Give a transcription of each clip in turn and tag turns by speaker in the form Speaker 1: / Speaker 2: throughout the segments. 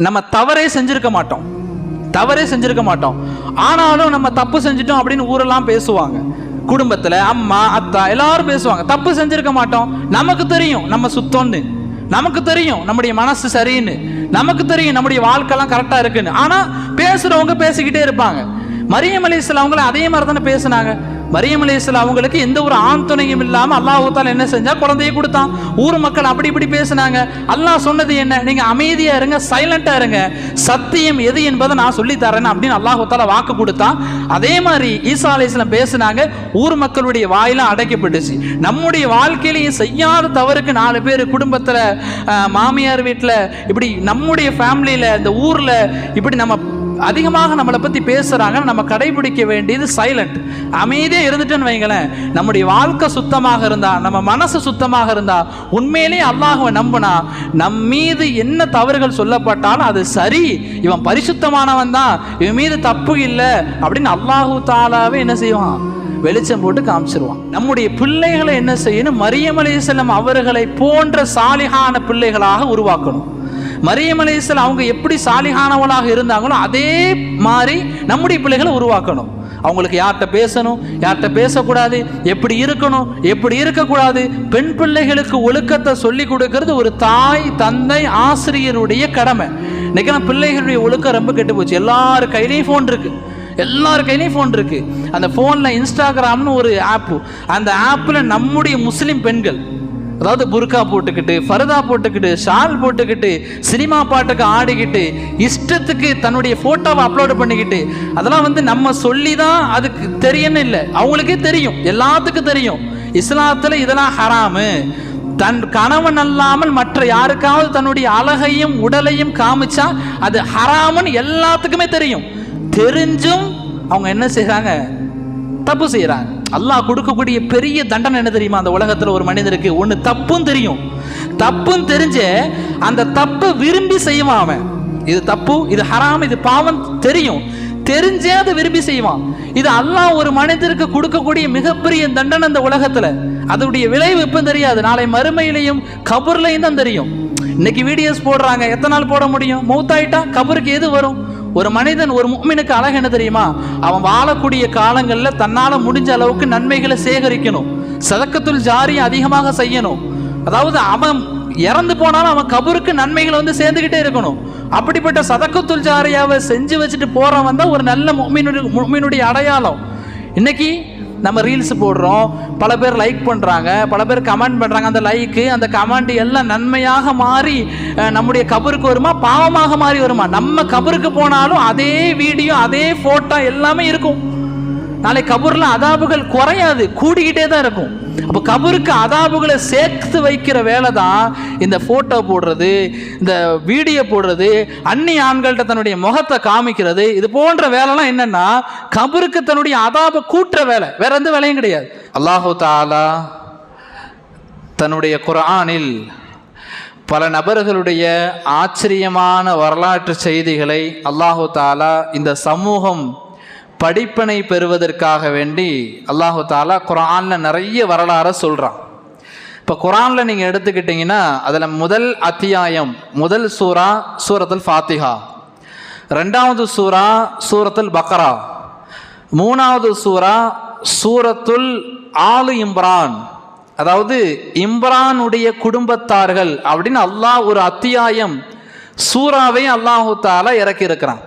Speaker 1: நம்ம தவறே செஞ்சிருக்க மாட்டோம். தவறே செஞ்சிருக்க மாட்டோம். ஆனாலும் நம்ம தப்பு செஞ்சிட்டோம் அப்படின்னு ஊரெல்லாம் பேசுவாங்க. குடும்பத்தில் அம்மா அத்தா எல்லாரும் பேசுவாங்க. தப்பு செஞ்சிருக்க மாட்டோம். நமக்கு தெரியும் நம்ம சுத்தம்னு. நமக்கு தெரியும் நம்முடைய மனசு சரின்னு. நமக்கு தெரியும் நம்முடைய வாழ்க்கைலாம் கரெக்டாக இருக்குன்னு. ஆனால் பேசுகிறவங்க பேசிக்கிட்டே இருப்பாங்க. மரியம் அலிஸ்லாம் அவங்கள அதே மாதிரி தானே பேசுனாங்க. மரியம் அலிஸ்லாம் அவங்களுக்கு எந்த ஒரு ஆண் துணையும் இல்லாம அல்லாஹால என்ன செஞ்சா? குழந்தைய கொடுத்தான். ஊர் மக்கள் அப்படி இப்படி பேசுனாங்க. அல்லாஹ் சொன்னது என்ன? நீங்க அமைதியா இருங்க சைலண்டா இருங்க. சத்தியம் எது என்பதை நான் சொல்லி தரேன் அப்படின்னு அல்லாஹால வாக்கு கொடுத்தான். அதே மாதிரி ஈசா அலிஸ்லாம் பேசுனாங்க. ஊர் மக்களுடைய வாயிலாம் அடைக்கப்பட்டுச்சு. நம்முடைய வாழ்க்கையிலையும் செய்யாத தவறுக்கு நாலு பேர் குடும்பத்துல மாமியார் வீட்டில் இப்படி நம்முடைய ஃபேமிலியில இந்த ஊர்ல இப்படி நம்ம அதிகமாக நம்மளை பற்றி பேசுகிறாங்க நம்ம கடைபிடிக்க வேண்டியது சைலண்ட் அமைதியாக இருந்துட்டேன்னு வைங்களேன். நம்முடைய வாழ்க்கை சுத்தமாக இருந்தா நம்ம மனசு சுத்தமாக இருந்தா உண்மையிலேயே அல்லாஹுவை நம்பினா நம் மீது என்ன தவறுகள் சொல்லப்பட்டாலும் அது சரி. இவன் பரிசுத்தமானவன் தான் இவன் மீது தப்பு இல்லை அப்படின்னு அல்லாஹு தாலாவே என்ன செய்வான்? வெளிச்சம் போட்டு காமிச்சிருவான். நம்முடைய பிள்ளைகளை என்ன செய்யணும்? மரியம் செல்லம் அவர்களை போன்ற சாலிகான பிள்ளைகளாக உருவாக்கணும். மரியம் அவங்க எப்படி சாலிகானவளாக இருந்தாங்களோ அதே மாதிரி நம்முடைய பிள்ளைகளை உருவாக்கணும். அவங்களுக்கு யார்கிட்ட பேசணும்? யார்கிட்ட பேசக்கூடாது? எப்படி இருக்கணும்? எப்படி இருக்கக்கூடாது? பெண் பிள்ளைகளுக்கு ஒழுக்கத்தை சொல்லி கொடுக்கறது ஒரு தாய் தந்தை ஆசிரியருடைய கடமை. இன்னைக்கு பிள்ளைகளுடைய ஒழுக்கம் ரொம்ப கெட்டு போச்சு. எல்லார் கையிலையும் ஃபோன் இருக்கு. எல்லார் கையிலையும் ஃபோன் இருக்கு. அந்த ஃபோனில் இன்ஸ்டாகிராம்னு ஒரு ஆப்பு அந்த ஆப்பில் நம்முடைய முஸ்லீம் பெண்கள் அதாவது புர்கா போட்டுக்கிட்டு ஃபர்தா போட்டுக்கிட்டு ஷால் போட்டுக்கிட்டு சினிமா பாட்டுக்கு ஆடிக்கிட்டு இஷ்டத்துக்கு தன்னுடைய ஃபோட்டோவை அப்லோடு பண்ணிக்கிட்டு அதெல்லாம் வந்து நம்ம சொல்லி தான் அதுக்கு தெரியணும் இல்லை. அவங்களுக்கே தெரியும். எல்லாத்துக்கும் தெரியும். இஸ்லாத்தில் இதெல்லாம் ஹராமு. தன் கணவன் அல்லாமல் மற்ற யாருக்காவது தன்னுடைய அழகையும் உடலையும் காமிச்சா அது ஹராமுன்னு எல்லாத்துக்குமே தெரியும். தெரிஞ்சும் அவங்க என்ன செய்கிறாங்க தப்பு செய்கிறாங்க அல்லாஹ் கொடுக்கக்கூடிய பெரிய தண்டனை என்ன தெரியுமா? அந்த உலகத்தில் ஒரு மனிதருக்கு ஒன்று தப்பும் தெரியும். தப்பும் தெரிஞ்ச அந்த தப்பை விரும்பி செய்வான் அவன். இது தப்பு இது ஹராம் இது பாவம் தெரியும். தெரிஞ்சே அதை விரும்பி செய்வான். இது அல்லாஹ் ஒரு மனிதருக்கு கொடுக்கக்கூடிய மிகப்பெரிய தண்டனை இந்த உலகத்தில். அதனுடைய விளைவு இப்போ தெரியாது? நாளை மறுமையிலையும் கபர்லையும் தான் தெரியும். இன்னைக்கு வீடியோஸ் போடுறாங்க. எத்தனை நாள் போட முடியும்? மௌத்தாயிட்டா? கபருக்கு எது வரும்? ஒரு மனிதன் ஒரு முக்மினுக்கு அழகு என்ன தெரியுமா? அவன் வாழக்கூடிய காலங்களில் தன்னால் முடிஞ்ச அளவுக்கு நன்மைகளை சேகரிக்கணும். சதக்கத்துள் ஜாரி அதிகமாக செய்யணும். அதாவது அவன் இறந்து போனாலும் அவன் கபருக்கு நன்மைகளை வந்து சேர்ந்துக்கிட்டே இருக்கணும். அப்படிப்பட்ட சதக்கத்துள் ஜாரியாவை செஞ்சு வச்சுட்டு போகிறவன் தான் ஒரு நல்ல முக்மினுடைய முக்மினுடைய அடையாளம். இன்னைக்கு நம்ம ரீல்ஸ் போடுறோம். பல பேர் லைக் பண்ணுறாங்க பல பேர் கமெண்ட் பண்ணுறாங்க அந்த லைக்கு அந்த கமெண்ட் எல்லாம் நன்மையாக மாறி நம்முடைய கபருக்கு வருமா? பாவமாக மாறி வருமா? நம்ம கபருக்கு போனாலும் அதே வீடியோ அதே ஃபோட்டோ எல்லாமே இருக்கும். நாளை கபூர்ல அதாபுகள் குறையாது கூடிக்கிட்டே தான் இருக்கும். அப்போ கபருக்கு அதாபுகளை சேர்த்து வைக்கிற வேலை தான் இந்த ஃபோட்டோ போடுறது இந்த வீடியோ போடுறது அந்நி ஆண்கள்கிட்ட தன்னுடைய முகத்தை காமிக்கிறது இது போன்ற வேலைலாம் என்னன்னா கபருக்கு தன்னுடைய அதாப கூட்டுற வேலை வேற எந்த வேலையும் கிடையாது. அல்லாஹு தாலா தன்னுடைய குரானில் பல நபர்களுடைய ஆச்சரியமான வரலாற்று செய்திகளை அல்லாஹு தாலா இந்த சமூகம் படிப்பினை பெறுவதற்காக வேண்டி அல்லாஹு தாலா குரானில் நிறைய வரலாறை சொல்கிறான் இப்போ குரானில் நீங்கள் எடுத்துக்கிட்டிங்கன்னா அதில் முதல் அத்தியாயம் முதல் சூரா சூரத்துல் ஃபாத்திஹா. ரெண்டாவது சூரா சூரத்துல் பக்ரா. மூணாவது சூரா சூரத்துல் ஆலு இம்ரான். அதாவது இம்ரானுடைய குடும்பத்தார்கள் அப்படின்னு அல்லாஹ் ஒரு அத்தியாயம் சூறாவை அல்லாஹு தாலா இறக்கி இருக்கிறான்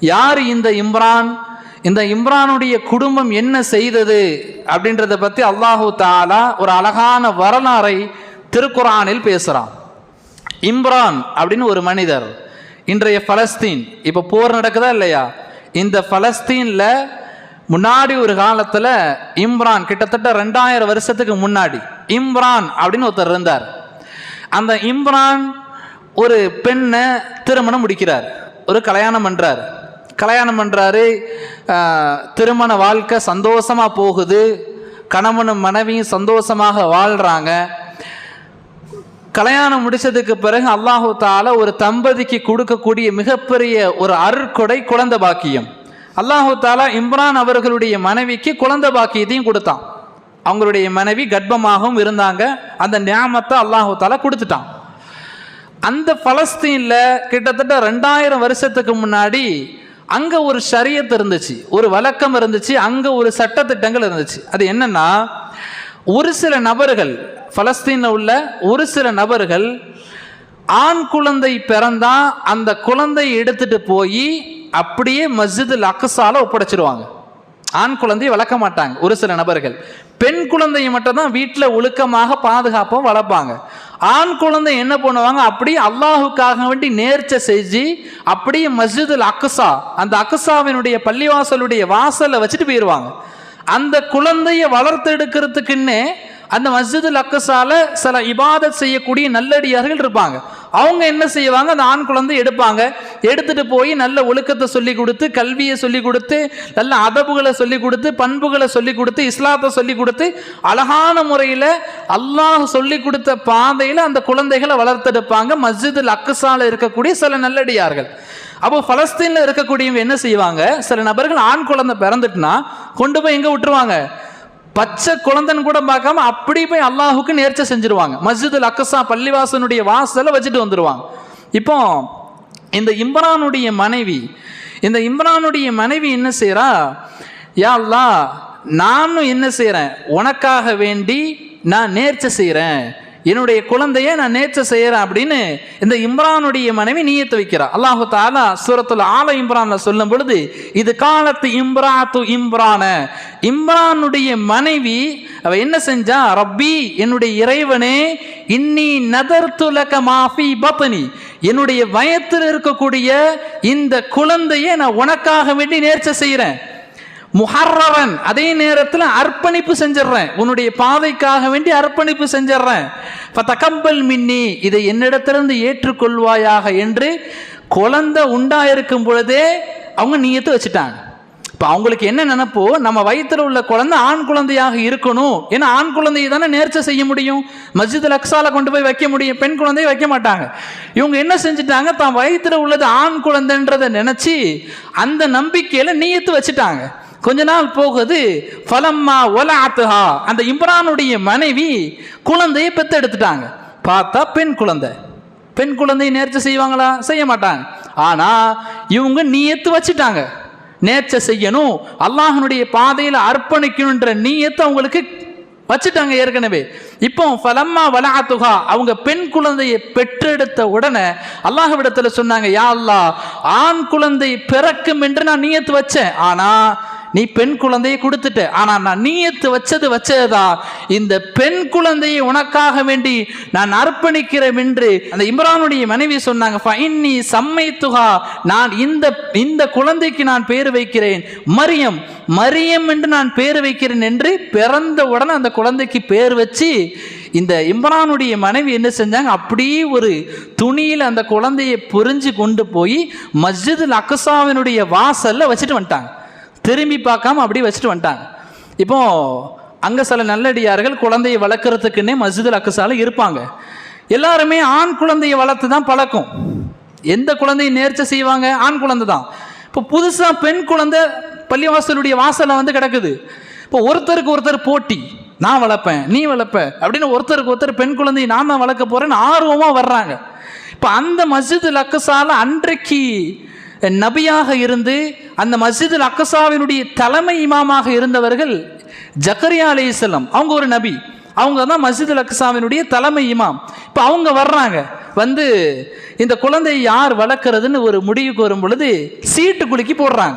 Speaker 1: யார் இந்த இம்ரான்? இந்த இம்ரானுடைய குடும்பம் என்ன செய்தது அப்படின்றத பற்றி அல்லாஹு தாலா ஒரு அழகான வரலாறை திருக்குரானில் பேசுகிறான் இம்ரான் அப்படின்னு ஒரு மனிதர் இன்றைய பலஸ்தீன் இப்போ போர் நடக்குதா இல்லையா? இந்த பலஸ்தீனில் முன்னாடி ஒரு காலத்தில் இம்ரான் கிட்டத்தட்ட ரெண்டாயிரம் வருஷத்துக்கு முன்னாடி இம்ரான் அப்படின்னு ஒருத்தர் இருந்தார். அந்த இம்ரான் ஒரு பெண்ணை திருமணம் முடிக்கிறார் ஒரு கல்யாணம் பண்ணுறார் கல்யாணம் பண்ணுறாரு திருமண வாழ்க்கை சந்தோஷமாக போகுது. கணவனும் மனைவியும் சந்தோஷமாக வாழ்கிறாங்க கல்யாணம் முடித்ததுக்கு பிறகு அல்லாஹு ஒரு தம்பதிக்கு கொடுக்கக்கூடிய மிகப்பெரிய ஒரு அருட்கொடை குழந்தை பாக்கியம். அல்லாஹு தாலா இம்ரான் அவர்களுடைய மனைவிக்கு குழந்தை பாக்கியத்தையும் கொடுத்தான். அவங்களுடைய மனைவி கர்ப்பமாகவும் இருந்தாங்க. அந்த நியாமத்தை அல்லாஹு தாலா கொடுத்துட்டான். அந்த பலஸ்தீனில் கிட்டத்தட்ட ரெண்டாயிரம் வருஷத்துக்கு முன்னாடி அங்கே ஒரு ஷரியத் இருந்துச்சு ஒரு வழக்கம் இருந்துச்சு அங்கே ஒரு சட்டத்திட்டங்கள் இருந்துச்சு. அது என்னன்னா ஒரு சில நபர்கள் பலஸ்தீனில் உள்ள ஒரு சில நபர்கள் ஆண் குழந்தை பிறந்தா அந்த குழந்தையை எடுத்துட்டு போய் அப்படியே மஸ்ஜிதில் அக்கசால ஒப்படைச்சிருவாங்க. ஆண் குழந்தையை வளர்க்க மாட்டாங்க ஒரு சில நபர்கள். பெண் குழந்தையை மட்டும் தான் வீட்டில் ஒழுக்கமாக பாதுகாப்பாக வளர்ப்பாங்க. ஆண் குழந்தை என்ன பண்ணுவாங்க? அப்படியே அல்லாஹுக்காக வேண்டி நேர்ச்சை செஞ்சு அப்படியே மஸ்ஜிதுல் அக்ஸா அந்த அக்ஸாவினுடைய பள்ளிவாசலுடைய வாசலை வச்சுட்டு போயிடுவாங்க அந்த குழந்தையை வளர்த்தெடுக்கிறதுக்குன்னே அந்த மஸ்ஜிதுல் அக்கசால சில இபாதத் செய்யக்கூடிய நல்லடியார்கள் இருப்பாங்க. அவங்க என்ன செய்வாங்க? அந்த ஆண் குழந்தை எடுப்பாங்க. எடுத்துட்டு போய் நல்ல ஒழுக்கத்தை சொல்லி கொடுத்து கல்வியை சொல்லி கொடுத்து நல்ல அதபுகளை சொல்லி கொடுத்து பண்புகளை சொல்லி கொடுத்து இஸ்லாத்தை சொல்லி கொடுத்து அழகான முறையில் அல்லாஹ் சொல்லி கொடுத்த பாதையில் அந்த குழந்தைகளை வளர்த்தெடுப்பாங்க. மஸ்ஜிதுல் அக்கசால இருக்கக்கூடிய சில நல்லடியார்கள். அப்போ பலஸ்தீனில் இருக்கக்கூடியவங்க என்ன செய்வாங்க? சில நபர்கள் ஆண் குழந்தை பிறந்துட்டுனா கொண்டு போய் எங்கே விட்டுருவாங்க? பச்சை குழந்தைன்னு கூட பார்க்காம அப்படி போய் அல்லாஹுக்கு நேர்ச்சை செஞ்சிருவாங்க. மஸ்ஜிதுல் அக்கசா பள்ளிவாசனுடைய வாசலை வச்சுட்டு வந்துடுவாங்க இப்போ இந்த இம்ரானுடைய மனைவி இந்த இம்ரானுடைய மனைவி என்ன செய்கிறா யா அல்லா நானும் என்ன செய்கிறேன் உனக்காக வேண்டி நான் நேர்ச்சை செய்கிறேன் என்னுடைய குழந்தைய நான் நேற்று செய்கிறேன் அப்படின்னு இந்த இம்ரானுடைய மனைவி நீயத்து வைக்கிறார் அல்லாஹு தாலா சூரத்துல ஆல இம்ரான்ல சொல்லும் பொழுது இது காலத்து இம்ராத்து இம்ரான. இம்ரானுடைய மனைவி அவ என்ன செஞ்சா ரப்பி என்னுடைய இறைவனே இன்னி நதர் துலக மாஃபி பத்னி. என்னுடைய வயத்தில் இருக்கக்கூடிய இந்த குழந்தையை நான் உனக்காக வேண்டி நேர்ச்சை செய்கிறேன் முஹர்ரவன் அதே நேரத்தில் அர்ப்பணிப்பு செஞ்சிடுறேன் உன்னுடைய பாதைக்காக வேண்டி அர்ப்பணிப்பு செஞ்சிடுறேன் தகம்பல் மின்னி இதை என்னிடத்திலிருந்து ஏற்றுக்கொள்வாயாக என்று குழந்தை உண்டாயிருக்கும் பொழுதே அவங்க நீயத்து வச்சுட்டாங்க. இப்போ அவங்களுக்கு என்ன நினைப்போ நம்ம வயிற்றில் உள்ள குழந்தை ஆண் குழந்தையாக இருக்கணும். ஏன்னா ஆண் குழந்தையை தானே நேர்ச்சை செய்ய முடியும். மஸ்ஜித் லக்ஸால கொண்டு போய் வைக்க முடியும். பெண் குழந்தையை வைக்க மாட்டாங்க. இவங்க என்ன செஞ்சுட்டாங்க? தான் வயிற்றில் உள்ளது ஆண் குழந்தைன்றதை நினச்சி அந்த நம்பிக்கையில் நீயத்து வச்சுட்டாங்க. கொஞ்ச நாள் போகுது ஃபலம்மா ஒலாத்துஹா. அந்த இம்ரானுடைய மனைவி குழந்தையை பெத்தெடுத்துட்டாங்க. பார்த்தா பெண் குழந்தை. பெண் குழந்தையை நேர்ச்சி செய்வாங்களா? செய்ய மாட்டாங்க. ஆனால் இவங்க நீயத்து வச்சுட்டாங்க. நேர்ச்சை செய்யணும் அல்லாஹனுடைய பாதையில் அர்ப்பணிக்கணுன்ற நீயத்தை அவங்களுக்கு வச்சுட்டாங்க ஏற்கனவே. இப்போ ஃபலம்மா வலாத்துகா அவங்க பெண் குழந்தையை பெற்றெடுத்த உடனே அல்லாஹ்விடத்துல சொன்னாங்க யா அல்லாஹ் ஆண் குழந்தை பிறக்கும் என்று நான் நீயத்து வச்சேன். ஆனால் நீ பெண் குழந்தையை கொடுத்துட்ட. ஆனா நான் நீயத்து வச்சது வச்சதா இந்த பெண் குழந்தையை உனக்காக வேண்டி நான் அர்ப்பணிக்கிறேன் என்று அந்த இம்ரானுடைய மனைவி சொன்னாங்க. ஃபைன்னி துகா நான் இந்த இந்த குழந்தைக்கு நான் பேர் வைக்கிறேன். மரியம் மரியம் என்று நான் பேர் வைக்கிறேன் என்று பிறந்த உடனே அந்த குழந்தைக்கு பேர் வச்சு இந்த இம்ரானுடைய மனைவி என்ன செஞ்சாங்க? அப்படியே ஒரு துணியில் அந்த குழந்தையை புரிஞ்சு கொண்டு போய் மஸ்ஜிதுல் அக்சாவினுடைய வாசல்ல வச்சுட்டு வந்துட்டாங்க. திரும்பி பார்க்காம அப்படியே வச்சுட்டு வந்துட்டாங்க. இப்போ அங்கே சில நல்லடியார்கள் குழந்தையை வளர்க்குறதுக்குன்னே மஸ்ஜிதில் அக்ஸால இருப்பாங்க. எல்லாருமே ஆண் குழந்தையை வளர்த்து தான் பழக்கம். எந்த குழந்தையை நேர்ச்சை செய்வாங்க? ஆண் குழந்தை தான். இப்போ புதுசாக பெண் குழந்தை பள்ளிவாசலுடைய வாசலில் வந்து கிடக்குது. இப்போ ஒருத்தருக்கு ஒருத்தர் போட்டி நான் வளர்ப்பேன் நீ வளர்ப்ப அப்படின்னு ஒருத்தருக்கு ஒருத்தர் பெண் குழந்தையை நான் தான் வளர்க்க போகிறேன்னு ஆர்வமாக வர்றாங்க. இப்போ அந்த மஸ்ஜித் அக்ஸால அன்றைக்கு நபியாக இருந்து அந்த மஸ்ஜிதுல் அக்கசாவினுடைய தலைமை இமாமாக இருந்தவர்கள் ஜக்கரியா அலி இஸ்லாம் அவங்க ஒரு நபி. அவங்க தான் மஸ்ஜிதுல் அக்கசாவினுடைய தலைமை இமாம். இப்போ அவங்க வர்றாங்க. வந்து இந்த குழந்தையை யார் வளர்க்குறதுன்னு ஒரு முடிவுக்கு வரும் பொழுது சீட்டு குலுக்கி போடுறாங்க.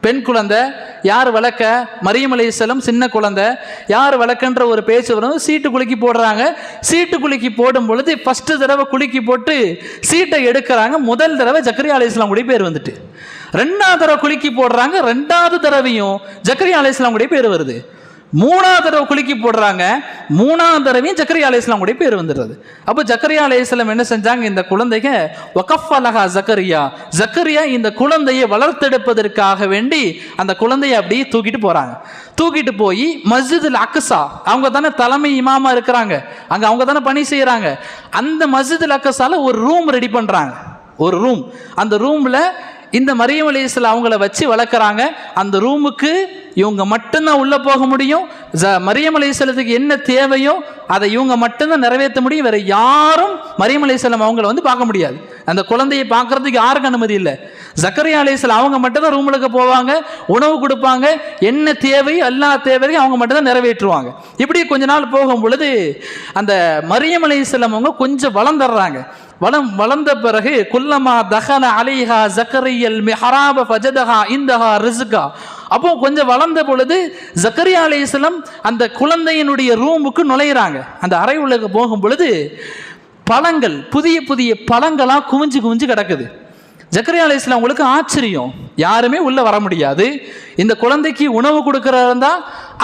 Speaker 1: பெண் குழந்தை யார் வளர்க்க? மரியம் அலையம் சின்ன குழந்தை. யார் வளர்க்கன்ற ஒரு பேச்சு வரும்? சீட்டு குலுக்கி போடுறாங்க. சீட்டு குலுக்கி போடும் பொழுது ஃபஸ்ட்டு தடவை குலுக்கி போட்டு சீட்டை எடுக்கிறாங்க. முதல் தடவை ஜக்கரியா அலையாம் கூட பேர் வந்துட்டு. ரெண்டாவது தடவை குலுக்கி போடுறாங்க. ரெண்டாவது தடவையும் ஜக்கரியா அலையாம் கூட பேர் வருது. மூணாவது தடவை குலுக்கி போடுறாங்க. மூணாவது தடவையும் ஜக்கரியா அலையாம் கூட பேர் வந்துடுறது அப்போ ஜக்கரியா அலையாம் என்ன செஞ்சாங்க? இந்த குழந்தைங்க ஒகஃப் அலஹா ஜக்கரியா. ஜக்கரியா இந்த குழந்தையை வளர்த்தெடுப்பதற்காக வேண்டி அந்த குழந்தையை அப்படியே தூக்கிட்டு போகிறாங்க தூக்கிட்டு போய் மஸ்ஜிதுல் அக்ஸா அவங்க தானே தலைமை இமாமா இருக்கிறாங்க. அங்கே அவங்க தானே பணி செய்கிறாங்க அந்த மஸ்ஜிதுல் அக்ஸால ஒரு ரூம் ரெடி பண்ணுறாங்க ஒரு ரூம் அந்த ரூமில் இந்த மரியம் அலிஸ்ல அவங்கள வச்சு வளர்க்குறாங்க. அந்த ரூமுக்கு இவங்க மட்டும்தான் உள்ளே போக முடியும். ஜ- மரியம் அலிஸ்லத்துக்கு என்ன தேவையோ அதை இவங்க மட்டும்தான் நிறைவேற்ற முடியும். வேறு யாரும் மரியம் அலைஹிஸ்ஸலாம் அவங்கள வந்து பார்க்க முடியாது. அந்த குழந்தையை பார்க்கறதுக்கு யாருக்கும் அனுமதி இல்லை. ஜக்கரியா அலைஹிஸ்ஸலாம் அவங்க மட்டும்தான் ரூமுக்கு போவாங்க உணவு கொடுப்பாங்க என்ன தேவையோ எல்லா தேவையும் அவங்க மட்டும்தான் நிறைவேற்றுவாங்க. இப்படி கொஞ்ச நாள் போகும் பொழுது அந்த மரியம் அலைஹிஸ்ஸலாம் அவங்க கொஞ்சம் வளர்ந்துடுறாங்க. வளம் வளர்ந்த பிறகு குல்லமா தஹன அலைஹா ஜக்கரியல் மிஹராப ஃபஜதஹா இந்தஹா ரிசுகா அப்போ கொஞ்சம் வளர்ந்த பொழுது ஜக்கரியா அலைஹிஸ்ஸலாம் அந்த குழந்தையினுடைய ரூமுக்கு நுழையிறாங்க. அந்த அறை உள்ளுக்கு போகும் பொழுது பழங்கள் புதிய புதிய பழங்களாக குவிஞ்சு குவிஞ்சு கிடக்குது. ஜக்கரியா அலைஹிஸ்ஸலாம் உங்களுக்கு ஆச்சரியம். யாருமே உள்ளே வர முடியாது. இந்த குழந்தைக்கு உணவு கொடுக்குறதா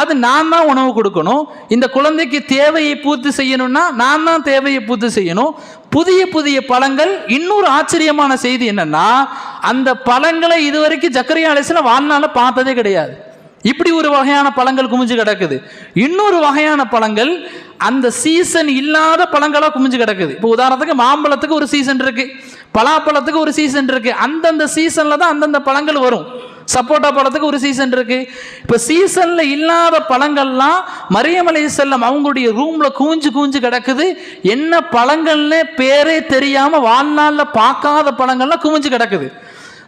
Speaker 1: அது நான் தான் உணவு கொடுக்கணும். இந்த குழந்தைக்கு தேவையை பூர்த்தி செய்யணும்னா நான் தான் தேவையை பூர்த்தி செய்யணும். புதிய புதிய பழங்கள். இன்னொரு ஆச்சரியமான செய்தி என்னன்னா அந்த பழங்களை இதுவரைக்கும் ஜக்கரியா அலைஹிஸ்ஸலாம் வாழ்நாள பார்த்ததே கிடையாது. இப்படி ஒரு வகையான பழங்கள் குமிஞ்சு கிடக்குது. இன்னொரு வகையான பழங்கள் அந்த சீசன் இல்லாத பழங்களாக குமிஞ்சு கிடக்குது. இப்போ உதாரணத்துக்கு மாம்பழத்துக்கு ஒரு சீசன் இருக்கு. பலாப்பழத்துக்கு ஒரு சீசன் இருக்கு. அந்தந்த சீசன்ல தான் அந்தந்த பழங்கள் வரும். சப்போட்டா பழத்துக்கு ஒரு சீசன் இருக்கு. இப்போ சீசன்ல இல்லாத பழங்கள்லாம் மரியமலை செல்லம் அவங்களுடைய ரூம்ல கூஞ்சு கூஞ்சு கிடக்குது. என்ன பழங்கள்னு பேரே தெரியாம வாழ்நாளில் பார்க்காத பழங்கள்லாம் குவிஞ்சு கிடக்குது.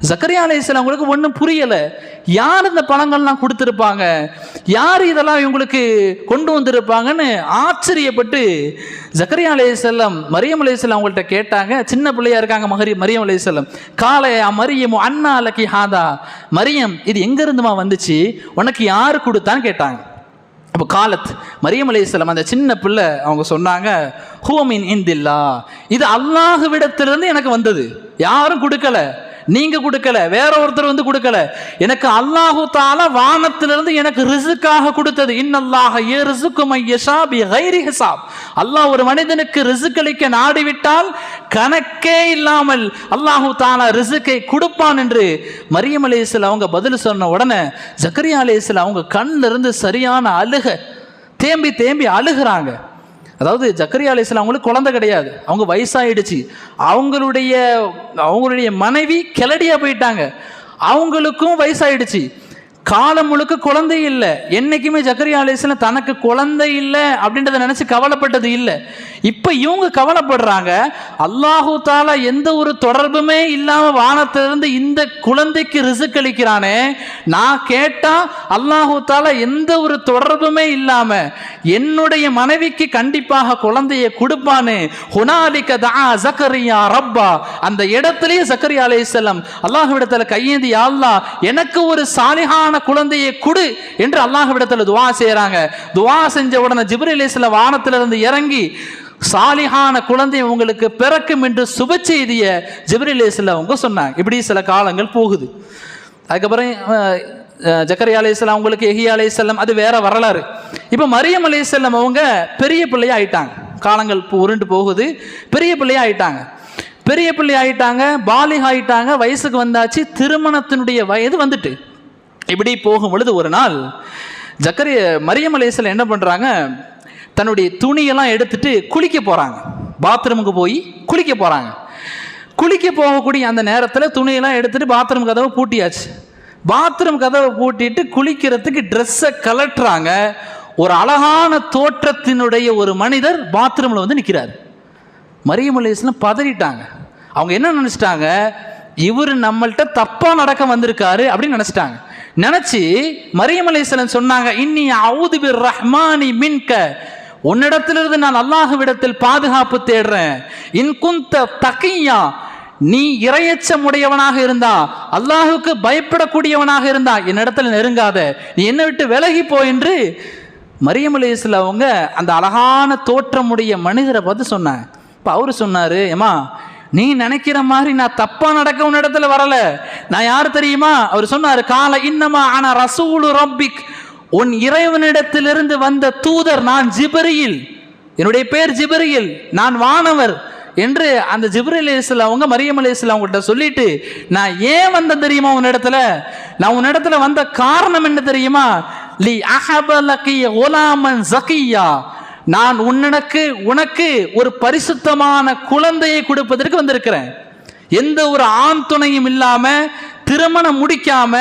Speaker 1: ஜக்கரியா அலைஹிஸ்ஸலாம் அவங்களுக்கு ஒன்றும் புரியலை. யார் இந்த பழங்கள்லாம் கொடுத்துருப்பாங்க? யார் இதெல்லாம் இவங்களுக்கு கொண்டு வந்திருப்பாங்கன்னு ஆச்சரியப்பட்டு ஜக்கரியா அலைஹிஸ்ஸலாம் மரியம் அலைஹிஸ்ஸலாம் அவங்கள்ட்ட கேட்டாங்க. சின்ன பிள்ளையா இருக்காங்க மகரி மரியம் அலைஹிஸ்ஸலாம் காலையா மரியமோ அண்ணா அலக்கி ஹாதா? மரியம் இது எங்கேருந்துமா வந்துச்சு? உனக்கு யார் கொடுத்தான்னு கேட்டாங்க. அப்போ காலத் மரியம் அலைஹிஸ்ஸலாம் அந்த சின்ன பிள்ளை அவங்க சொன்னாங்க ஹூமின் இந்தில்லா இது அல்லாஹ்விடத்திலிருந்து எனக்கு வந்தது. யாரும் கொடுக்கல. நீங்க கொடுக்கல வேற ஒருத்தர் வந்து கொடுக்கல. எனக்கு அல்லாஹு தால வானத்திலிருந்து எனக்கு ரிசுக்காக கொடுத்தது. இன்னல்லாக ஏ ரிசுக்கு மையஷா பி ஹிசாப். அல்லாஹ் ஒரு மனிதனுக்கு ரிசுக் அளிக்க நாடிவிட்டால் கணக்கே இல்லாமல் அல்லாஹு தாலா ரிசுக்கை கொடுப்பான் என்று மரியம் அலேசில் அவங்க பதில் சொன்ன உடனே ஜக்கரியா அலேசில் அவங்க கண்ணிலிருந்து சரியான அழுக தேம்பி தேம்பி அழுகுறாங்க. அதாவது ஜக்கரியா அலிஸ்லாம் அவங்களுக்கு குழந்தை கிடையாது. அவங்க வயசாயிடுச்சு. அவங்களுடைய அவங்களுடைய மனைவி கிளடியாக போயிட்டாங்க. அவங்களுக்கும் வயசாயிடுச்சு. காலம் முழுக்க குழந்தை இல்லை. என்னைக்குமே ஜக்கரியா அலிஸ்லாம் தனக்கு குழந்தை இல்லை அப்படின்றத நினச்சி கவலைப்பட்டது இல்லை. இப்போ இவங்க கவலைப்படுறாங்க அல்லாஹூ தாலா எந்த ஒரு தொடர்புமே இல்லாமல் வானத்திலிருந்து இந்த குழந்தைக்கு ரிசுக் அளிக்கிறானே. நான் கேட்டால் அல்லாஹூ தாலா எந்த ஒரு தொடர்புமே இல்லாமல் என்னுடைய மனைவிக்கு கண்டிப்பாக குழந்தையை கொடுப்பானு. ஹுனாலிக்க தா ஜக்கரியா ரப்பா. அந்த இடத்திலேயே ஜக்கரியா அல்லாஹு அல்லாஹ்விடத்துல கையேந்தி "யா எனக்கு ஒரு சாலிஹான குழந்தையை கொடு என்று அல்லாஹ்விடத்தில் துவா செய்கிறாங்க துவா செஞ்ச உடனே ஜிப்ரீல் அலைஹிஸ்ஸலாம் வானத்திலிருந்து இறங்கி சாலிஹான குழந்தை உங்களுக்கு பிறக்கும் என்று சுப செய்தியை ஜிப்ரீல் அவங்க சொன்னாங்க. இப்படி சில காலங்கள் போகுது. அதுக்கப்புறம் அஹ், அஹ், ஜக்கரியா அலைஹிஸ்ஸலாம் அவங்களுக்கு எஹியா அலைஹிஸ்ஸலாம் அது வேற வரலாறு. இப்போ மரியம் அலைஹிஸ்ஸலாம் அவங்க பெரிய பிள்ளையா ஆயிட்டாங்க. காலங்கள் உருண்டு போகுது. பெரிய பிள்ளையா ஆயிட்டாங்க. பெரிய பிள்ளை ஆயிட்டாங்க பாலிக ஆயிட்டாங்க வயசுக்கு வந்தாச்சு திருமணத்தினுடைய வயது வந்துட்டு. இப்படி போகும் பொழுது ஒரு நாள் ஜக்கரிய மரியம் என்ன பண்ணுறாங்க தன்னுடைய துணியெல்லாம் எடுத்துட்டு குளிக்க போகிறாங்க பாத்ரூமுக்கு போய் குளிக்க போகிறாங்க குளிக்க போகக்கூடிய அந்த நேரத்தில் துணியெல்லாம் எடுத்துட்டு பாத்ரூம் கதவை பூட்டியாச்சு. பாத்ரூம் கதவை பூட்டிட்டு குளிக்கிறதுக்கு ட்ரெஸ்ஸை கலட்டுறாங்க ஒரு அழகான தோற்றத்தினுடைய ஒரு மனிதர் பாத்ரூமில் வந்து நிற்கிறார் மரியம் அலைஹிஸ்ஸலாம் பதறிட்டாங்க. அவங்க என்ன நினச்சிட்டாங்க? இவர் நம்மள்கிட்ட தப்பாக நடக்க வந்திருக்காரு அப்படின்னு நினச்சிட்டாங்க. நினச்சி மரியம் சொன்னாங்க இன்னி அவுது பிர் ரஹ்மானி மின்க. உன்னிடத்திலிருந்து நான் அல்லாஹுவிடத்தில் பாதுகாப்பு தேடுறேன். இன்குந்த தகையா. நீ இரையச்சமுடையவனாக இருந்தா அல்லாஹுக்கு பயப்படக்கூடியவனாக இருந்தா என்னிடத்துல நெருங்காத. நீ என்னை விட்டு விலகி போ என்று மரியம் அவங்க அந்த அழகான தோற்றமுடைய மனிதரை பார்த்து சொன்னாங்க. இப்போ அவரு சொன்னார் ஏமா நீ நினைக்கிற மாதிரி நான் தப்பா நடக்க உன் இடத்துல வரல. நான் யார் தெரியுமா? அவர் சொன்னார் கால இன்னமா ஆனா ரசூலு ரப்பிக். உன் இறைவனிடத்திலிருந்து வந்த தூதர் நான் ஜிபரியில். என்னுடைய பேர் ஜிபரியில். நான் வானவர். என்று அந்த ஜிப்ரீல் அலைஹிஸ்ஸலாம் அவங்க மரியம் அலைஹிஸ்ஸலாம் அவங்கள்ட்ட சொல்லிட்டு நான் ஏன் வந்தேன் தெரியுமா உன்னிடத்துல நான் உன்னிடத்துல வந்த காரணம் என்ன தெரியுமா? லி அஹபலக்கிய ஒலாமன் ஜக்கியா நான் உன்னனுக்கு உனக்கு ஒரு பரிசுத்தமான குழந்தையை கொடுப்பதற்கு வந்திருக்கிறேன். எந்த ஒரு ஆண் துணையும் இல்லாம திருமணம் முடிக்காம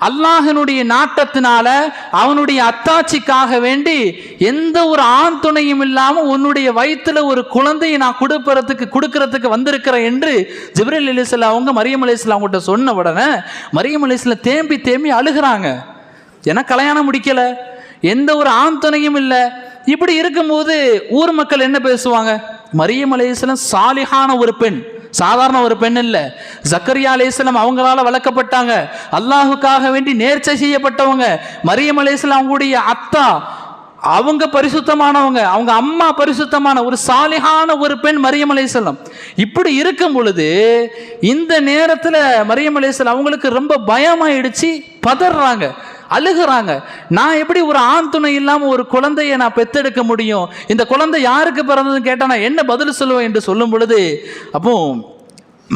Speaker 1: அல்லாஹனுடைய நாட்டத்தினால அவனுடைய அத்தாட்சிக்காக வேண்டி எந்த ஒரு ஆண் துணையும் இல்லாம உன்னுடைய வயிற்றுல ஒரு குழந்தையை நான் கொடுப்பறதுக்கு கொடுக்கறதுக்கு வந்திருக்கிறேன் என்று ஜிப்ரல் அலிஸ்லாம் அவங்க மரியம் அலிஸ்லாம் அவங்ககிட்ட சொன்ன உடனே மரியம் அலிஸ்லாம் தேம்பி தேம்பி அழுகிறாங்க. ஏன்னா கல்யாணம் முடிக்கல. எந்த ஒரு ஆண் துணையும் இல்லை. இப்படி இருக்கும்போது ஊர் மக்கள் என்ன பேசுவாங்க? மரியம் அலிஸ்லாம் சாலிஹான ஒரு பெண் சாதாரண ஒரு பெண் இல்லை. ஜக்கரியா அலையாம் அவங்களால வளர்க்கப்பட்டாங்க. அல்லாஹுக்காக வேண்டி நேர்ச்சை செய்யப்பட்டவங்க. மரியம் அலையாம் அவங்களுடைய அத்தா அவங்க பரிசுத்தமானவங்க. அவங்க அம்மா பரிசுத்தமான ஒரு சாலிகான ஒரு பெண் மரியம் அலேசலம் இப்படி இருக்கும் பொழுது இந்த நேரத்தில் மரியம் அலேசலம் அவங்களுக்கு ரொம்ப பயமாயிடுச்சு பதறாங்க. அழுகுறாங்க. நான் எப்படி ஒரு ஆண் துணை இல்லாமல் ஒரு குழந்தையை நான் பெத்தெடுக்க முடியும்? இந்த குழந்தை யாருக்கு பிறந்ததுன்னு கேட்டால் நான் என்ன பதில் சொல்லுவேன் என்று சொல்லும் பொழுது அப்போ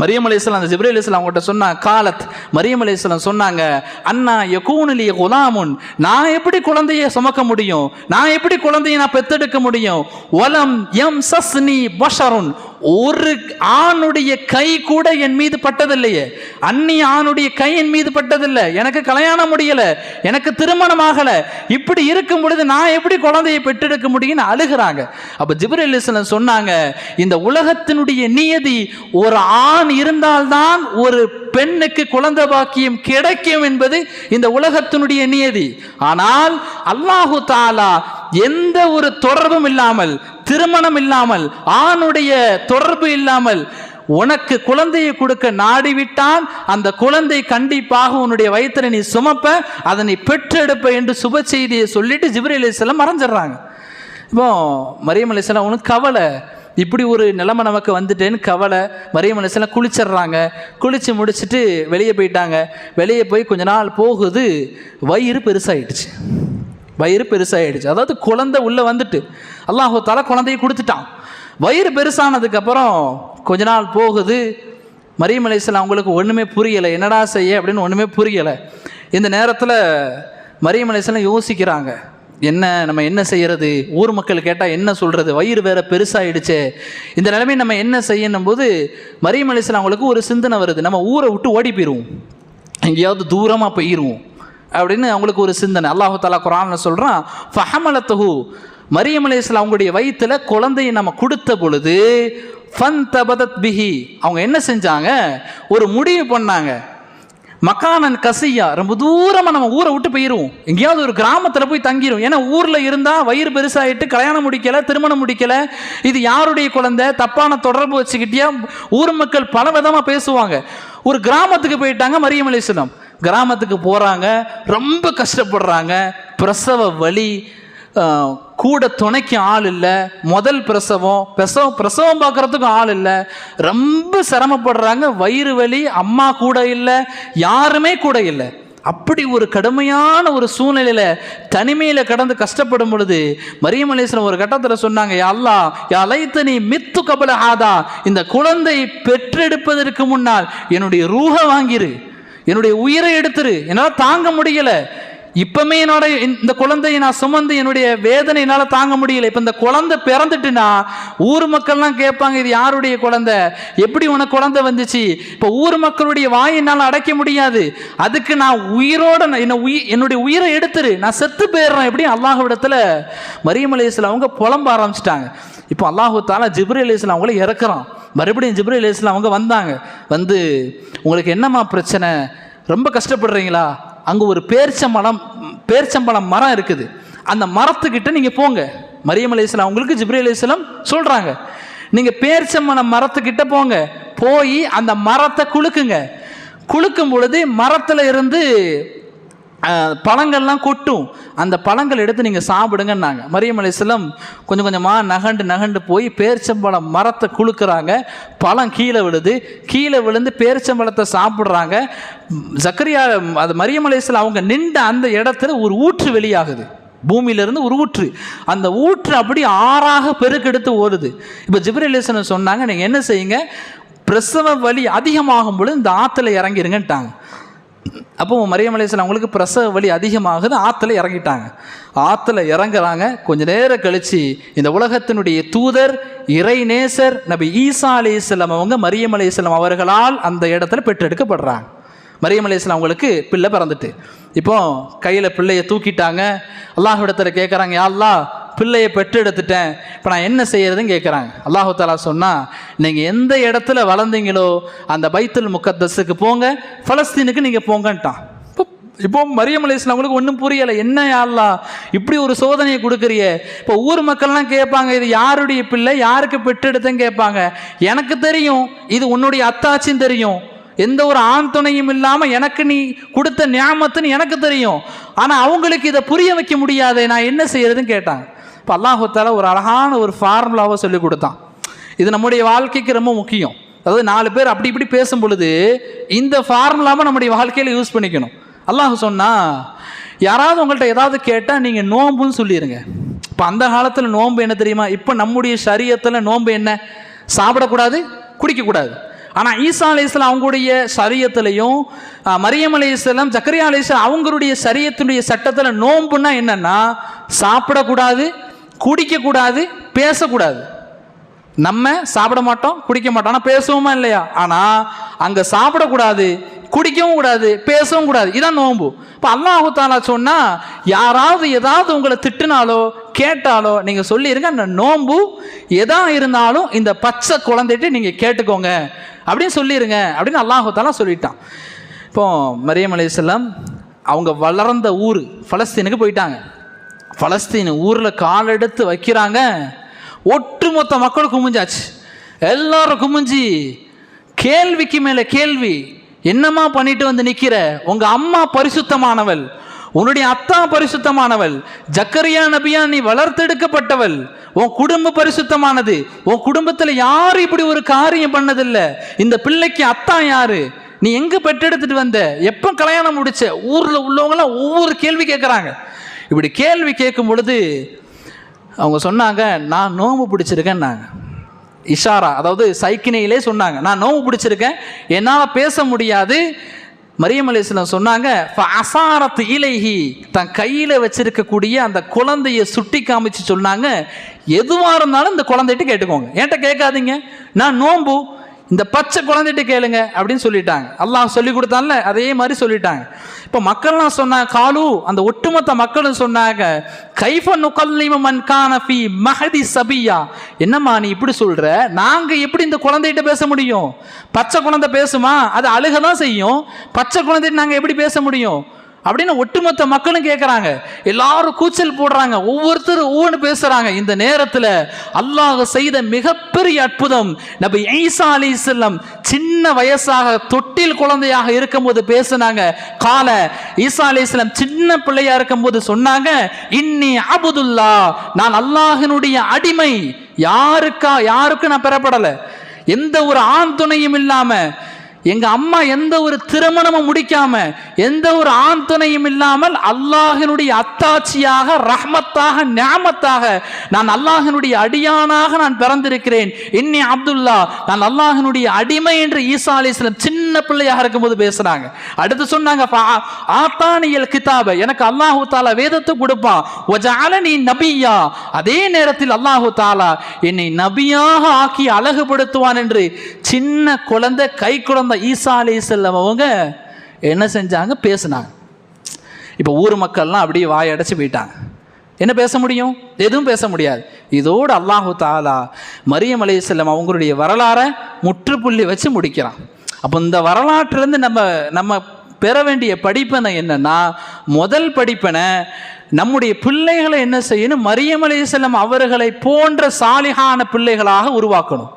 Speaker 1: மரியம் அலிஸ்லாம் அந்த ஜிப்ரேல் இஸ்லாம் அவங்ககிட்ட சொன்னா காலத். மரியம் அலிஸ்லாம் சொன்னாங்க அண்ணா யகூனலி குலாமுன். நான் எப்படி குழந்தையை சுமக்க முடியும்? நான் எப்படி குழந்தையை நான் பெத்தெடுக்க முடியும்? ஒலம் எம் சஸ்னி பஷருன். ஒரு ஆணுடைய கை கூட என் மீது பட்டதில்லையே. அன்னி ஆணுடைய கை என் மீது பட்டதில்லை. எனக்கு கல்யாணம் முடியல. எனக்கு திருமணம் ஆகல. இப்படி இருக்கும் பொழுது நான் எப்படி குழந்தையை பெற்றெடுக்க முடியும்னு அழுகிறாங்க. அப்ப ஜிப்ரேல் சொன்னாங்க இந்த உலகத்தினுடைய நியதி ஒரு ஆண் இருந்தால்தான் ஒரு பெண்ணுக்கு குழந்தை பாக்கியம் கிடைக்கும் என்பது இந்த உலகத்தினுடைய நியதி. ஆனால் அல்லாஹு தாலா எந்த ஒரு தொடர்பும் இல்லாமல் திருமணம் இல்லாமல் ஆணுடைய தொடர்பு இல்லாமல் உனக்கு குழந்தையை கொடுக்க நாடிவிட்டான் அந்த குழந்தை கண்டிப்பாக உன்னுடைய வயிற்றில் நீ சுமப்ப அதனை பெற்றெடுப்ப என்று சுப செய்தியை சொல்லிட்டு ஜிப்ரி அலிஸ்லாம் மறைஞ்சிடுறாங்க. இப்போ மரியம் அலிஸ்லாம் உனக்கு கவலை. இப்படி ஒரு நிலைமை நமக்கு வந்துட்டேன்னு கவலை. மரியம் அலிஸ்லாம் குளிச்சிடுறாங்க. குளித்து முடிச்சுட்டு வெளியே போயிட்டாங்க. வெளியே போய் கொஞ்ச நாள் போகுது. வயிறு பெருசாயிடுச்சு. வயிறு பெருசாகிடுச்சு அதாவது குழந்தை உள்ளே வந்துட்டு அல்லாஹு தலை குழந்தைய கொடுத்துட்டான். வயிறு பெருசானதுக்கப்புறம் கொஞ்ச நாள் போகுது. மரியம் அலிஸ்லாம் அவங்களுக்கு ஒன்றுமே புரியலை. என்னடா செய்ய அப்படின்னு ஒன்றுமே புரியலை. இந்த நேரத்தில் மரியம் அலிஸ்லாம் யோசிக்கிறாங்க. என்ன நம்ம என்ன செய்கிறது ஊர் மக்கள் கேட்டால் என்ன சொல்கிறது வயிறு வேற பெருசாகிடுச்சே இந்த நிலைமை நம்ம என்ன செய்யணும் போது மரியம் அலிஸ்லாம் அவங்களுக்கு ஒரு சிந்தனை வருது. நம்ம ஊரை விட்டு ஓடி போயிடுவோம் எங்கேயாவது தூரமாக போயிடுவோம் அப்படின்னு அவங்களுக்கு ஒரு சிந்தனை. அல்லாஹு தாலா குரான் சொல்கிறான் ஃபஹமலத்தஹு. மரியம் அவங்களுடைய வயிற்றுல குழந்தையை நம்ம கொடுத்த பொழுது ஃபன் தபதத் பிஹி. அவங்க என்ன செஞ்சாங்க? ஒரு முடிவு பண்ணாங்க. மக்கானன் கசையா. ரொம்ப தூரமாக நம்ம ஊரை விட்டு போயிடுவோம் எங்கேயாவது ஒரு கிராமத்தில் போய் தங்கிடும் ஏன்னா ஊரில் இருந்தால் வயிறு பெருசாகிட்டு கல்யாணம் முடிக்கலை திருமணம் முடிக்கலை. இது யாருடைய குழந்தை? தப்பான தொடர்பு வச்சுக்கிட்டியா? ஊர் மக்கள் பல விதமாக பேசுவாங்க. ஒரு கிராமத்துக்கு போயிட்டாங்க மரியம் அலிஸ்லாம் கிராமத்துக்கு போகிறாங்க ரொம்ப கஷ்டப்படுறாங்க. பிரசவ வலி கூட துணைக்கு ஆள் இல்லை. முதல் பிரசவம் பிரசவம் பிரசவம் பார்க்குறதுக்கும் ஆள் இல்லை. ரொம்ப சிரமப்படுறாங்க. வயிறு வலி அம்மா கூட இல்லை யாருமே கூட இல்லை. அப்படி ஒரு கடுமையான ஒரு சூழ்நிலையில் தனிமையில் கடந்து கஷ்டப்படும் பொழுது மரியமலேஸ்வரன் ஒரு கட்டத்தில் சொன்னாங்க அல்லா யா நீ மித்து கபல ஆதா இந்த குழந்தை பெற்றெடுப்பதற்கு முன்னால் என்னுடைய ரூஹ வாங்கிரு. என்னுடைய உயிரை எடுத்துரு. என்னால் தாங்க முடியலை. இப்பவுமே என்னோட இந்த குழந்தையை நான் சுமந்து என்னுடைய வேதனை என்னால் தாங்க முடியல. இப்போ இந்த குழந்தை பிறந்துட்டுனா ஊர் மக்கள்லாம் கேட்பாங்க இது யாருடைய குழந்தை? எப்படி உனக்கு குழந்தை வந்துச்சு? இப்போ ஊர் மக்களுடைய வாய் என்னால் அடைக்க முடியாது. அதுக்கு நான் உயிரோட என்னை உயிர் என்னுடைய உயிரை எடுத்துரு. நான் செத்து போயிடுறேன். எப்படி அல்லாஹு விடத்தில் மரியமலேசில் அவங்க புலம்ப ஆரம்பிச்சிட்டாங்க. இப்போ அல்லாஹு தாலா ஜிப்ரி அலிஸ்லாம் அவங்கள இறக்குறான். மறுபடியும் ஜிப்ரி அலிஸ்லாம் அவங்க வந்தாங்க. வந்து உங்களுக்கு என்னம்மா பிரச்சனை? ரொம்ப கஷ்டப்படுறீங்களா? அங்கே ஒரு பேர்ச்சம்பழம் பேர்ச்சம்பழம் மரம் இருக்குது. அந்த மரத்துக்கிட்ட நீங்கள் போங்க. மரியம் அலிஸ்லாம் உங்களுக்கு ஜிப்ரி அலிஸ்லாம் சொல்கிறாங்க நீங்கள் பேர்ச்சம்பழம் மரத்துக்கிட்ட போங்க. போய் அந்த மரத்தை குலுக்குங்க. குலுக்கும் பொழுது மரத்தில் இருந்து பழங்கள்லாம் கொட்டும். அந்த பழங்கள் எடுத்து நீங்கள் சாப்பிடுங்கன்னாங்க. மரியம் அலிஸ்லம் கொஞ்சம் கொஞ்சமாக நகண்டு நகண்டு போய் பேரிச்சம்பழம் மரத்தை குளுக்குறாங்க பழம் கீழே விழுது. கீழே விழுந்து பேரிச்சம்பழத்தை சாப்பிட்றாங்க. ஜக்கரியா அது மரியம் அலிஸ்லாம் அவங்க நின்ற அந்த இடத்துல ஒரு ஊற்று வெளியாகுது. பூமியிலிருந்து ஒரு ஊற்று. அந்த ஊற்று அப்படி ஆறாக பெருக்கெடுத்து ஓடுது. இப்போ ஜிப்ரலேசன் சொன்னாங்க நீங்கள் என்ன செய்யுங்க? பிரசவ வலி அதிகமாகும் பொழுது இந்த ஆற்றுல இறங்கிருங்கன்ட்டாங்க. அப்போ மரியம் அலையாஸ்லாம் அவங்களுக்கு பிரசவ வலி அதிகமாகுது ஆற்றுல இறங்கிட்டாங்க. ஆற்றுல இறங்குறாங்க கொஞ்ச நேரம் கழித்து இந்த உலகத்தினுடைய தூதர் இறைநேசர் நபி ஈசா அலையம் அவங்க மரியம் அவர்களால் அந்த இடத்துல பெற்றெடுக்கப்படுறாங்க. மரியம் அலையாஸ்லாம் அவங்களுக்கு பிள்ளை பிறந்துட்டு. இப்போ கையில் பிள்ளையை தூக்கிட்டாங்க. அல்லாஹ் இடத்துல கேட்குறாங்க யா பிள்ளையை பெற்றெடுத்துட்டேன். இப்போ நான் என்ன செய்யறதுன்னு கேட்குறாங்க அல்லாஹு தாலா சொன்னால் நீங்கள் எந்த இடத்துல வளர்ந்தீங்களோ அந்த பைத்துல் முக்கத்தஸுக்கு போங்க ஃபலஸ்தீனுக்கு நீங்கள் போங்கன்ட்டான். இப்போ இப்போ மரியம் அவங்களுக்கு ஒன்றும் புரியலை. என்ன யா இப்படி ஒரு சோதனையை கொடுக்குறியே. இப்போ ஊர் மக்கள்லாம் கேட்பாங்க இது யாருடைய பிள்ளை யாருக்கு பெற்றெடுத்தேன்னு கேட்பாங்க. எனக்கு தெரியும் இது உன்னுடைய அத்தாச்சின்னு தெரியும். எந்த ஒரு ஆண் துணையும் இல்லாமல் எனக்கு நீ கொடுத்த ஞாபகத்துன்னு எனக்கு தெரியும். ஆனால் அவங்களுக்கு இதை புரிய வைக்க முடியாதே நான் என்ன செய்யறதுன்னு கேட்டாங்க. இப்போ அல்லாஹுத்தால ஒரு அழகான ஒரு ஃபார்முலாவை சொல்லி கொடுத்தான். இது நம்முடைய வாழ்க்கைக்கு ரொம்ப முக்கியம். அதாவது நாலு பேர் அப்படி இப்படி பேசும் பொழுது இந்த ஃபார்முலாவை நம்முடைய வாழ்க்கையில் யூஸ் பண்ணிக்கணும். அல்லாஹ் சொன்னால் யாராவது உங்கள்கிட்ட ஏதாவது கேட்டால் நீங்கள் நோம்புன்னு சொல்லிடுங்க இப்போ அந்த காலத்தில் நோன்பு என்ன தெரியுமா? இப்போ நம்முடைய சரியத்தில் நோன்பு என்ன? சாப்பிடக்கூடாது குடிக்கக்கூடாது. ஆனால் ஈசா அலையாம் அவங்களுடைய சரியத்திலையும் மரியம் அலி இஸ்லாம் ஜக்கரியா அலையாம் அவங்களுடைய சரியத்தினுடைய சட்டத்தில் நோன்புன்னா என்னென்னா சாப்பிடக்கூடாது குடிக்கக்கூடாது பேசக்கூடாது. நம்ம சாப்பிட மாட்டோம் குடிக்க மாட்டோம். ஆனால் பேசுவோமா இல்லையா? ஆனால் அங்கே சாப்பிடக்கூடாது குடிக்கவும் கூடாது பேசவும் கூடாது. இதான் நோம்பு இப்போ அல்லாஹு தாலா யாராவது ஏதாவது உங்களை திட்டுனாலோ கேட்டாலோ நீங்கள் சொல்லிடுங்க அந்த நோம்பு எதா இருந்தாலும் இந்த பச்சை குழந்தைட்டு நீங்கள் கேட்டுக்கோங்க. அப்படின்னு சொல்லிடுங்க அப்படின்னு அல்லாஹு தாலா சொல்லிட்டான். இப்போ மரியம் அலையாம் அவங்க வளர்ந்த ஊர் ஃபலஸ்தீனுக்கு போயிட்டாங்க. பலஸ்தீன் ஊரில் கால் எடுத்து வைக்கிறாங்க. ஒட்டுமொத்த மக்களும் குமிஞ்சாச்சு. எல்லாரும் குமிஞ்சி கேள்விக்கு மேலே கேள்வி என்னம்மா பண்ணிட்டு வந்து நிற்கிற உங்கள் அம்மா பரிசுத்தமானவள். உன்னுடைய அத்தா பரிசுத்தமானவள். ஜக்கரியா நபியா நீ வளர்த்தெடுக்கப்பட்டவள் உன் குடும்ப பரிசுத்தமானது. உன் குடும்பத்தில் யாரும் இப்படி ஒரு காரியம் பண்ணதில்லை. இந்த பிள்ளைக்கு அத்தா யாரு? நீ எங்கே பெற்றெடுத்துட்டு வந்த? எப்போ கல்யாணம் முடிச்ச? ஊரில் உள்ளவங்களாம் ஒவ்வொரு கேள்வி கேட்குறாங்க இப்படி கேள்வி கேட்கும் பொழுது அவங்க சொன்னாங்க நான் நோம்பு பிடிச்சிருக்கேன்னாங்க. இஷாரா அதாவது சைக்கினையிலே சொன்னாங்க நான் நோம்பு பிடிச்சிருக்கேன் என்னால் பேச முடியாது. மரியம் அலிஸ்லாம் சொன்னாங்க அசாரத்து இலைஹி. தன் கையில் வச்சிருக்கக்கூடிய அந்த குழந்தைய சுட்டி காமிச்சு சொன்னாங்க எதுவாக இருந்தாலும் இந்த குழந்தைகிட்ட கேட்டுக்கோங்க. என்கிட்ட கேட்காதீங்க நான் நோம்பு இந்த பச்சை குழந்தைகிட்ட கேளுங்க. அப்படின்னு சொல்லிட்டாங்க. அல்லாஹ் சொல்லி கொடுத்தான்ல அதே மாதிரி சொல்லிட்டாங்க. இப்போ மக்கள்லாம் சொன்னாங்க காலு அந்த ஒட்டுமொத்த மக்களும் சொன்னாங்க கைஃப நுகல்லிம மன் ஃபி மஹதி சபியா. என்னம்மா நீ இப்படி சொல்ற? நாங்க எப்படி இந்த குழந்தைகிட்ட பேச முடியும்? பச்சை குழந்தை பேசுமா? அது அழுக தான் செய்யும். பச்சை குழந்தைகிட்ட நாங்க எப்படி பேச முடியும்? அப்படின்னு ஒட்டுமொத்த மக்களும் கேட்குறாங்க எல்லாரும் கூச்சல் போடுறாங்க. ஒவ்வொருத்தரும் ஒவ்வொன்று பேசுகிறாங்க இந்த நேரத்தில் அல்லாஹ் செய்த மிகப்பெரிய அற்புதம் நபி ஈசா அலி சின்ன வயசாக தொட்டில் குழந்தையாக இருக்கும்போது பேசுனாங்க. கால ஈசா அலி சின்ன பிள்ளையாக இருக்கும்போது சொன்னாங்க இன்னி அபுதுல்லா நான் அல்லாஹினுடைய அடிமை. யாருக்கா யாருக்கும் நான் பெறப்படலை. எந்த ஒரு ஆண் துணையும் இல்லாமல் எங்க அம்மா எந்த ஒரு திருமணமும் முடிக்காம எந்த ஒரு ஆண் துணையும் இல்லாமல் அல்லாஹினுடைய அத்தாட்சியாக ரஹ்மத்தாக ஞாமத்தாக நான் அல்லாஹினுடைய அடியானாக நான் பிறந்திருக்கிறேன். இன்னி அப்துல்லா நான் அல்லாஹினுடைய அடிமை என்று ஈசா அலிஸ்லம் சின்ன பிள்ளையாக இருக்கும்போது பேசுறாங்க அடுத்து சொன்னாங்க ஆத்தானியல் கிதாப எனக்கு அல்லாஹு தாலா வேதத்தை கொடுப்பான் நீ நபியா அதே நேரத்தில் அல்லாஹு தாலா என்னை நபியாக ஆக்கி அழகுபடுத்துவான் என்று சின்ன குழந்தை கை குழந்தை ஈசா அலி செல்லம் அவங்க என்ன செஞ்சாங்க? பேசினாங்க. இப்போ ஊர் மக்கள்லாம் அப்படியே வாய் அடைச்சி போயிட்டாங்க. என்ன பேச முடியும்? எதுவும் பேச முடியாது. இதோடு அல்லாஹு தாலா மரியம் செல்லம் அவங்களுடைய வரலாறை முற்றுப்புள்ளி வச்சு முடிக்கிறான். அப்போ இந்த வரலாற்றுலேருந்து நம்ம நம்ம பெற வேண்டிய படிப்பனை என்னன்னா முதல் படிப்பனை நம்முடைய பிள்ளைகளை என்ன செய்யணும்? மரியமலை செல்லம் அவர்களை போன்ற சாலிகான பிள்ளைகளாக உருவாக்கணும்.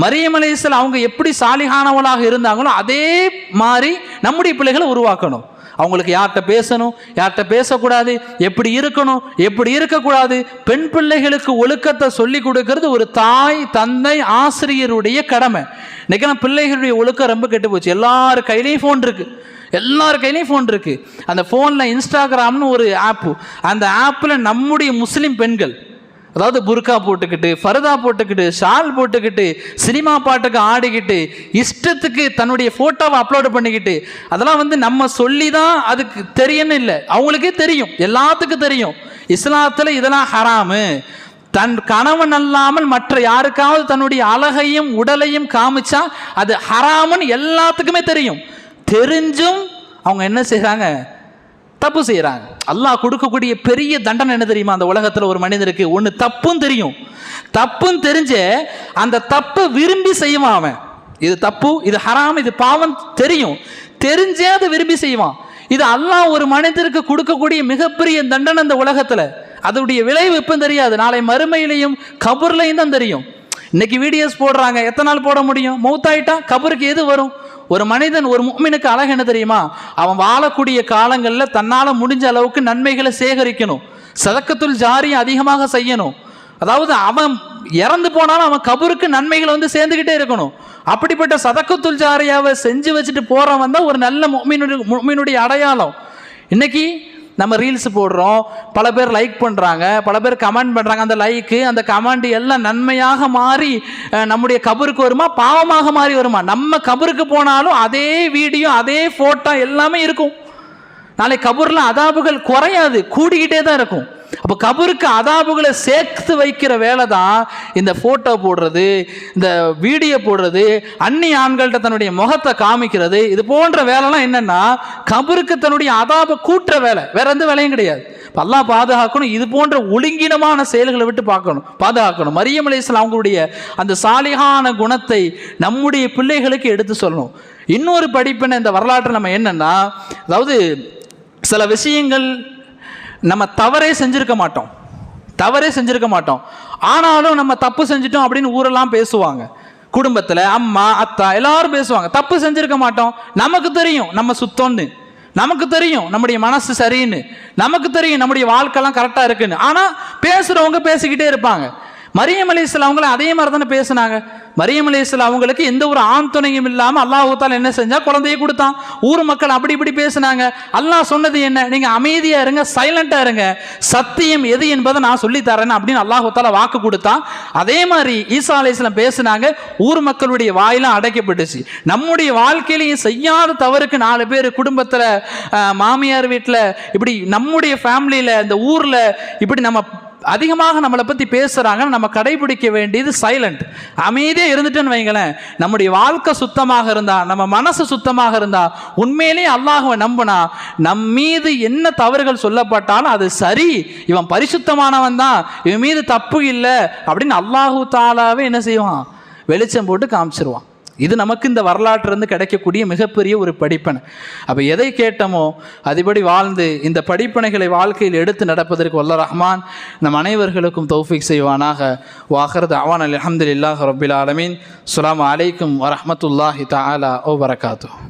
Speaker 1: மரியம் அவங்க எப்படி சாலிகானவளாக இருந்தாங்களோ அதே மாதிரி நம்முடைய பிள்ளைகளை உருவாக்கணும். அவங்களுக்கு யார்கிட்ட பேசணும்? யார்கிட்ட பேசக்கூடாது? எப்படி இருக்கணும்? எப்படி இருக்கக்கூடாது? பெண் பிள்ளைகளுக்கு ஒழுக்கத்தை சொல்லி கொடுக்கறது ஒரு தாய் தந்தை ஆசிரியருடைய கடமை. இன்னைக்கு பிள்ளைகளுடைய ஒழுக்கம் ரொம்ப கெட்டு போச்சு. எல்லார் கையிலையும் ஃபோன் இருக்கு. எல்லார் கையிலையும் ஃபோன் இருக்கு. அந்த ஃபோனில் இன்ஸ்டாகிராம்னு ஒரு ஆப்பு அந்த ஆப்பில் நம்முடைய முஸ்லீம் பெண்கள் அதாவது புர்கா போட்டுக்கிட்டு ஃபர்தா போட்டுக்கிட்டு ஷால் போட்டுக்கிட்டு சினிமா பாட்டுக்கு ஆடிக்கிட்டு இஷ்டத்துக்கு தன்னுடைய ஃபோட்டோவை அப்லோடு பண்ணிக்கிட்டு அதெல்லாம் வந்து நம்ம சொல்லி தான் அதுக்கு தெரியணும் இல்லை. அவங்களுக்கே தெரியும். எல்லாத்துக்கும் தெரியும். இஸ்லாத்தில் இதெல்லாம் ஹராமு. தன் கணவன் அல்லாமல் மற்ற யாருக்காவது தன்னுடைய அழகையும் உடலையும் காமிச்சா அது ஹராமுன்னு எல்லாத்துக்குமே தெரியும். தெரிஞ்சும் அவங்க என்ன செய்கிறாங்க தப்பு செய்கிறாங்க அல்லாஹ் கொடுக்கக்கூடிய பெரிய தண்டனை என்ன தெரியுமா? அந்த உலகத்தில் ஒரு மனிதனுக்கு ஒன்று தப்பும் தெரியும். தப்பும் தெரிஞ்ச அந்த தப்பை விரும்பி செய்வான் அவன். இது தப்பு இது ஹராம் இது பாவம் தெரியும். தெரிஞ்சே அதை விரும்பி செய்வான். இது அல்லாஹ் ஒரு மனிதருக்கு கொடுக்கக்கூடிய மிகப்பெரிய தண்டனை இந்த உலகத்தில். அதனுடைய விளைவு இப்போ தெரியாது? நாளை மறுமையிலையும் கபூர்லையும் தான் தெரியும். இன்னைக்கு வீடியோஸ் போடுறாங்க. எத்தனை நாள் போட முடியும்? மௌத்தாயிட்டா? கபருக்கு எது வரும்? ஒரு மனிதன் ஒரு முக்மினுக்கு அழகு என்ன தெரியுமா? அவன் வாழக்கூடிய காலங்களில் தன்னால் முடிஞ்ச அளவுக்கு நன்மைகளை சேகரிக்கணும். சதக்கத்துள் ஜாரியை அதிகமாக செய்யணும். அதாவது அவன் இறந்து போனாலும் அவன் கபருக்கு நன்மைகளை வந்து சேர்ந்துக்கிட்டே இருக்கணும். அப்படிப்பட்ட சதக்கத்துள் ஜாரியாவை செஞ்சு வச்சுட்டு போகிறவன் தான் ஒரு நல்ல முக்மீனுடைய முக்மீனுடைய அடையாளம். இன்னைக்கு நம்ம ரீல்ஸ் போடுறோம். பல பேர் லைக் பண்ணுறாங்க பல பேர் கமெண்ட் பண்ணுறாங்க அந்த லைக்கு அந்த கமெண்ட் எல்லாம் நன்மையாக மாறி நம்முடைய கபருக்கு வருமா? பாவமாக மாறி வருமா? நம்ம கபருக்கு போனாலும் அதே வீடியோ அதே ஃபோட்டோ எல்லாமே இருக்கும். நாளை கபூரில் அதாபுகள் குறையாது. கூடிக்கிட்டே தான் இருக்கும். அப்போ கபருக்கு அதாபுகளை சேர்த்து வைக்கிற வேலை தான் இந்த ஃபோட்டோ போடுறது இந்த வீடியோ போடுறது அந்நி ஆண்கள்கிட்ட தன்னுடைய முகத்தை காமிக்கிறது இது போன்ற வேலைலாம் என்னென்னா கபருக்கு தன்னுடைய அதாபை கூட்டுற வேலை. வேற எந்த வேலையும் கிடையாது. எல்லாம் பாதுகாக்கணும். இது போன்ற ஒழுங்கினமான செயல்களை விட்டு பார்க்கணும் பாதுகாக்கணும். மரியம் அவங்களுடைய அந்த சாலிகான குணத்தை நம்முடைய பிள்ளைகளுக்கு எடுத்து சொல்லணும். இன்னொரு படிப்பின இந்த வரலாற்று நம்ம என்னன்னா அதாவது சில விஷயங்கள் நம்ம தவறே செஞ்சுருக்க மாட்டோம். தவறே செஞ்சுருக்க மாட்டோம். ஆனாலும் நம்ம தப்பு செஞ்சிட்டோம் அப்படின்னு ஊரெல்லாம் பேசுவாங்க. குடும்பத்தில் அம்மா அத்தா எல்லாரும் பேசுவாங்க. தப்பு செஞ்சுருக்க மாட்டோம். நமக்கு தெரியும் நம்ம சுத்தம்னு. நமக்கு தெரியும் நம்முடைய மனசு சரின்னு. நமக்கு தெரியும் நம்முடைய வாழ்க்கைலாம் கரெக்டாக இருக்குன்னு. ஆனால் பேசுகிறவங்க பேசிக்கிட்டே இருப்பாங்க. மரியம் அலிஸ்லாம் அவங்கள அதே மாதிரி தானே பேசுனாங்க. மரியம் அலிஸ்லாம் அவங்களுக்கு எந்த ஒரு ஆண் துணையும் இல்லாமல் அல்லாஹூத்தால் என்ன செஞ்சால் குழந்தையை கொடுத்தான். ஊர் மக்கள் அப்படி இப்படி பேசுனாங்க. அல்லாஹ் சொன்னது என்ன? நீங்கள் அமைதியாக இருங்க சைலண்ட்டாக இருங்க. சத்தியம் எது என்பதை நான் சொல்லித்தரேன் அப்படின்னு அல்லாஹால வாக்கு கொடுத்தான். அதே மாதிரி ஈசா அலிஸ்லாம் பேசுனாங்க. ஊர் மக்களுடைய வாயெல்லாம் அடைக்கப்பட்டுச்சு. நம்முடைய வாழ்க்கையிலையும் செய்யாத தவறுக்கு நாலு பேர் குடும்பத்தில் மாமியார் வீட்டில் இப்படி நம்முடைய ஃபேமிலியில் இந்த ஊரில் இப்படி நம்ம அதிகமாக நம்மளை பற்றி பேசுகிறாங்கன்னு நம்ம கடைபிடிக்க வேண்டியது சைலண்ட் அமைதியாக இருந்துட்டுன்னு வைங்களேன். நம்முடைய வாழ்க்கை சுத்தமாக இருந்தா நம்ம மனசு சுத்தமாக இருந்தா உண்மையிலே அல்லாஹுவை நம்பினா நம் மீது என்ன தவறுகள் சொல்லப்பட்டாலும் அது சரி. இவன் பரிசுத்தமானவன் தான் இவன் மீது தப்பு இல்லை அப்படின்னு அல்லாஹு தாலாவே என்ன செய்வான்? வெளிச்சம் போட்டு காமிச்சிருவான். இது நமக்கு இந்த வரலாற்றிலிருந்து கிடைக்கக்கூடிய மிகப்பெரிய ஒரு படிப்பனை அப்போ எதை கேட்டோமோ அதுபடி வாழ்ந்து இந்த படிப்பனைகளை வாழ்க்கையில் எடுத்து நடப்பதற்கு வல்ல ரஹ்மான் நம் அனைவர்களுக்கும் தௌஃபிக் செய்வானாக. வாஹரத் அவான் அலமதுல்லாஹ் ரபில் ஆலமீன். சுலாம் அலைக்கும் வரமத்துல்லாஹி தாலா ஓ வரகாத்து